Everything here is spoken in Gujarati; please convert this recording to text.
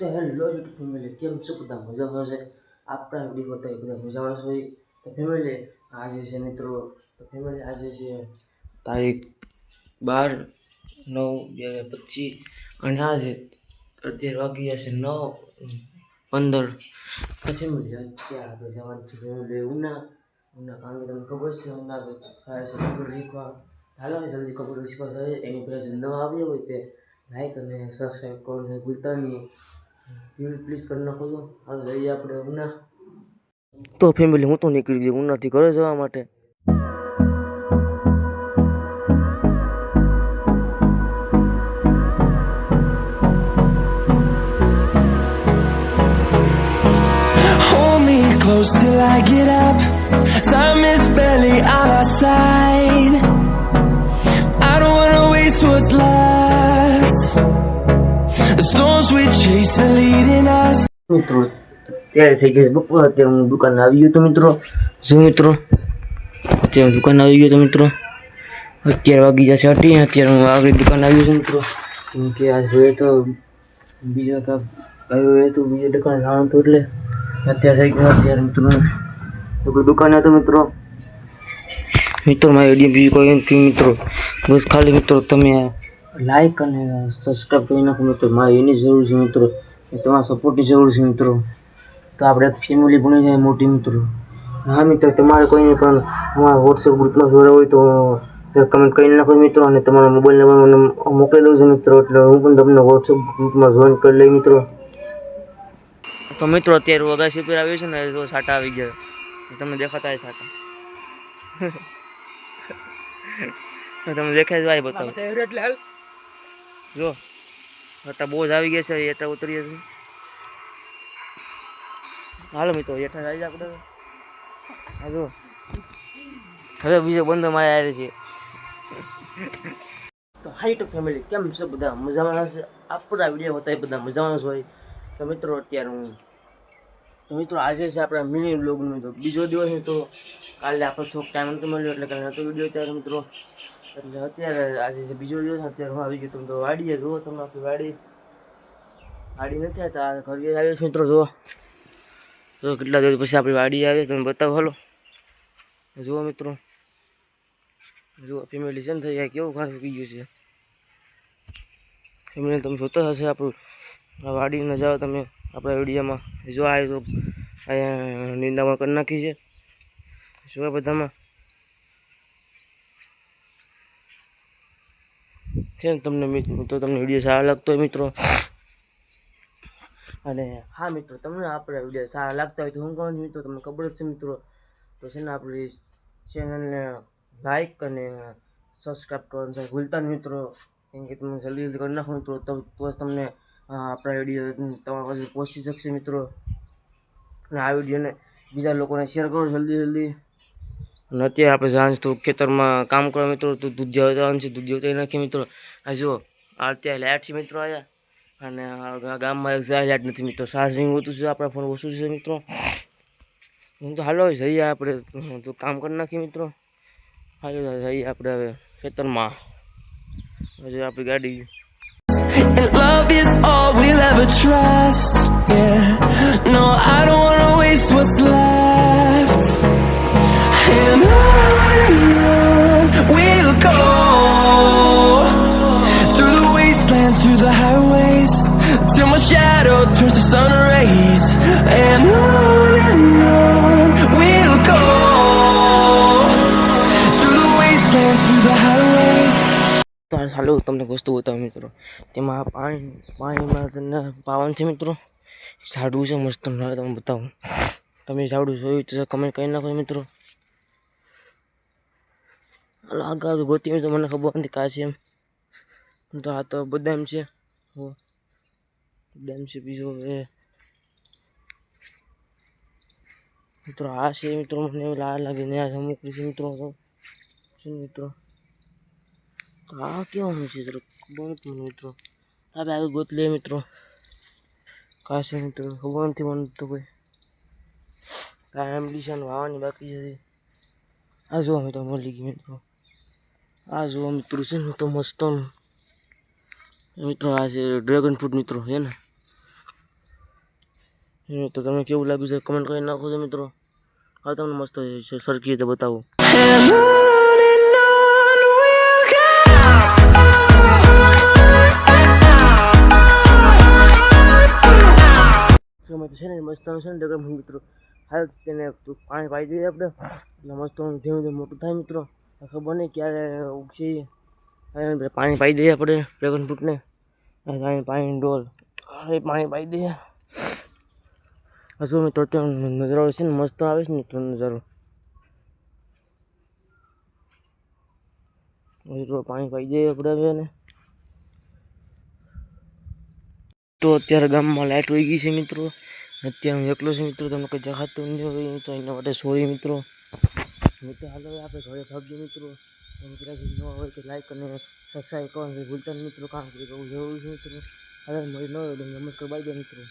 તો હેલો યુટ્યુબ ફેમિલી કેમ છો બધા મજામાં છે? આપણા વીડિયો બતાવી બધા મજામાં છો તો ફેમિલી આજે છે મિત્રો, તો ફેમિલી આજે છે તારીખ બાર નવ બે હજાર પચીસ અને આજે અત્યારે વાગી ગયા છે નવ પંદર. તો ફેમિલી અત્યારે આપણે જવાનું છે? ફેમિલી ઉના ઉના કારણ કે તમને ખબર છે, ઉના ખાય છે કપડું શીખવા. હાલો ને, જલ્દી કમ્પ્યુટર શીખવા એની પહેલાં જે નવા આવ્યો હોય તે લાઈક અને સબસ્ક્રાઈબ કરવાનું ભૂલતા નહીં. પ્લીઝ કરી નાખો છો હાલ જઈએ આપણે ઉના તો ફેમિલી હું તો નીકળી ગયો ઉનાથી ઘરે જવા માટે close till I get up. Time is barely on our side. મિત્રો, અત્યારે થઈ ગયું બપોર, અત્યારે હું દુકાન આવી ગયો તો મિત્રો. શું મિત્રો, અત્યારે દુકાન આવી ગયો તો મિત્રો. અત્યારે વાગી જશે હતી અત્યારે હું આગળ દુકાન આવ્યો છું મિત્રો. કેમ કે આજ હોય તો બીજા કાંક આવ્યો હોય તો બીજા દુકાન જવાનું હતું એટલે અત્યારે થઈ ગયો, અત્યારે મિત્રો. દુકાન હતો મિત્રો. મિત્રો, મારી બીજું કોઈ નથી, મિત્રો. બસ ખાલી મિત્રો, તમે લાઈક અને સબસ્ક્રાઈબ કરી નાખો મિત્રો. મારે એની જરૂર છે મિત્રો. તમારા સપોર્ટની જરૂર છે મિત્રો. તો આપણે ફેમિલી બની જાય મોટી મિત્રો. હા મિત્રો, તમારે કોઈને પણ અમારા વોટ્સએપ ગ્રુપમાં જોડે હોય તો કમેન્ટ કરી નાખો મિત્રો અને તમારો મોબાઈલ નંબર મને મોકલી દઉં છું મિત્રો. એટલે હું પણ તમને વોટ્સએપ ગ્રુપમાં જોઈન કરી લઈ મિત્રો. તો મિત્રો, અત્યારે વગા પર આવ્યો છે ને તો સાટા આવી ગયા. તમને દેખાતા હોય સાટા તમે દેખાય જાય બતાવો. જો અત્યારે બહુ જ આવી ગયા છે એટા ઉતરીએ છીએ. હાલો મિત્રો, હેઠા આવી જાય આપણે. હા જો. હવે બીજો બંધો મારે આવી છે. તો હાઈ ટુ ફેમિલી કેમ છે બધા? મજામાં હશે આપણા વીડિયો હતા એ બધા મજામાં હોય તો મિત્રો, અત્યારે હું તો મિત્રો, આજે છે આપણા મિની બ્લોગનું બીજો દિવસ હતો. કાલે આપણે થોડોક ટાઈમ નહોતો મળ્યો, એટલે કાલે નહોતો વીડિયો. ત્યારે મિત્રો એટલે અત્યારે આજે બીજો દિવસ અત્યારે હું આવી ગયો તમે તો વાડીએ જુઓ, તમે આપણી વાડી. વાડી નથી આવતા ઘરે આવ્યો છું મિત્રો, જુઓ. જો કેટલા દિવસ પછી આપણી વાડી આવે, તમે બતાવો, હલો. જુઓ મિત્રો. જુઓ ફેમિલી છે ને થઈ જાય કેવું ખાસ ઉગી ગયું છે. ફેમિલી તમે જોતા હશે આપણું. આ ન જાઓ તમે, આપણા વિડીયોમાં. જો આ તો અહીંયા નિંદામણ કરી નાખી છે. જો બધામાં. ને તમને મિત- તો તમને વીડિયો સારા લાગતો હોય મિત્રો. અને હા મિત્રો, તમને આપણે વીડિયો સારા લાગતા હોય તો હું કહું મિત્રો, તમને ખબર જ છે મિત્રો, તો છે ને આપણી ચેનલને લાઈક અને સબસ્ક્રાઈબ કરવાનું ભૂલતા નહીં મિત્રો, કેમ કે તમે જલ્દી જલ્દી કરી નાખો મિત્રો, તો તમને આપણા વીડિયો તમારા પાસે પહોંચી શકશે મિત્રો. અને આ વિડીયોને બીજા લોકોને શેર કરો જલ્દી જલ્દી. અને અત્યારે આપણે જાણ તો ખેતરમાં કામ કરો મિત્રો તો દૂધ જેવા જવાનું છે દૂધ જવતા નાખીએ મિત્રો. આ જુઓ આ અત્યારે લાઇટ છે મિત્રો આવ્યા અને ગામમાં લાઇટ નથી મિત્રો. ચાર્જિંગ હોતું છે આપણા ફોન ઓછું છે મિત્રો. હું તો હાલો જઈએ આપણે. તો કામ કરી નાખીએ મિત્રો. હાલો જઈએ આપણે હવે ખેતરમાં. હજુ આપણી ગાડી. And love is all we'll ever trust. Yeah. No, I don't highways. Till my shadow turns to sun rays. And on and on we'll go. Through the wastelands, through the highways. તો આ ચાલો તમને એક વસ્તુ બતાવું મિત્રો તેમાં પાણી પાણીમાં તમને પાવાનું છે મિત્રો ઝાડવું છે મસ્ત તમને તમને બતાવું તમે ઝાડવું જોયું તો કમેન્ટ કરી નાખો મિત્રો હાલો આગળ ગોતી તો મને ખબર નથી કાં છે એમ તો આ તો બદામ છે હો બદામ છે બીજો એ મિત્રો આ છે મિત્રો મને એવું લાગ લાગે ને આ અમુક છે મિત્રો તો શું મિત્રો તો આ કેવાનું છે જરા ખબર નથી મને મિત્રો આપણે આગળ ગોત લઈએ મિત્રો કાં છે મિત્રો ખબર નથી મને તો કોઈ કાંઈ એમ ડિશાન વાવવાની બાકી છે આ જોવા મિત્રો મળી ગઈ મિત્રો આ જોવા મિત્રો છે ને તો મસ્ત મિત્રો, આ છે ડ્રેગન ફ્રૂટ મિત્રો છે ને? તો તમને કેવું લાગ્યું છે? કમેન્ટ કરી નાખો છો મિત્રો. હવે તમને મસ્ત સરખી રીતે બતાવું. તો છે ને, મસ્ત છે ને ડગર મિત્રો. હાલ તેને પાણી પાઈ દઈએ આપણે. એટલે મસ્ત ધીમે ધીમે મોટું થાય મિત્રો. ખબર નહીં ક્યારે ઉગશે. પાણી પાઈ દઈએ આપણે ડ્રેગન ફ્રૂટને. પાણી, ડોલ હવે પાણી પાઈ દઈએ. હજુ મિત્રો ત્યાં નજારો છે ને, મસ્ત આવે છે તો નજારો. પાણી પાઈ દઈએ આપણે હવે ને. તો અત્યારે ગામમાં લાઇટ વહી ગઈ છે મિત્રો. અત્યારે હું એકલો છું મિત્રો, તમને કંઈ દેખાતું નહીં હોય તો એના માટે સોરી મિત્રો. મિત્રો, હાલો આપણે ઘરે ભાગીએ મિત્રો. જે ન હોય તો લાઈક અને સબસ્ક્રાઈબ કરવાનું ભૂલતા મિત્રો, કારણ કે બહુ જરૂરી છે મિત્રો. હવે મળી ન હોય તો નમસ્કાર બાય બાય મિત્રો.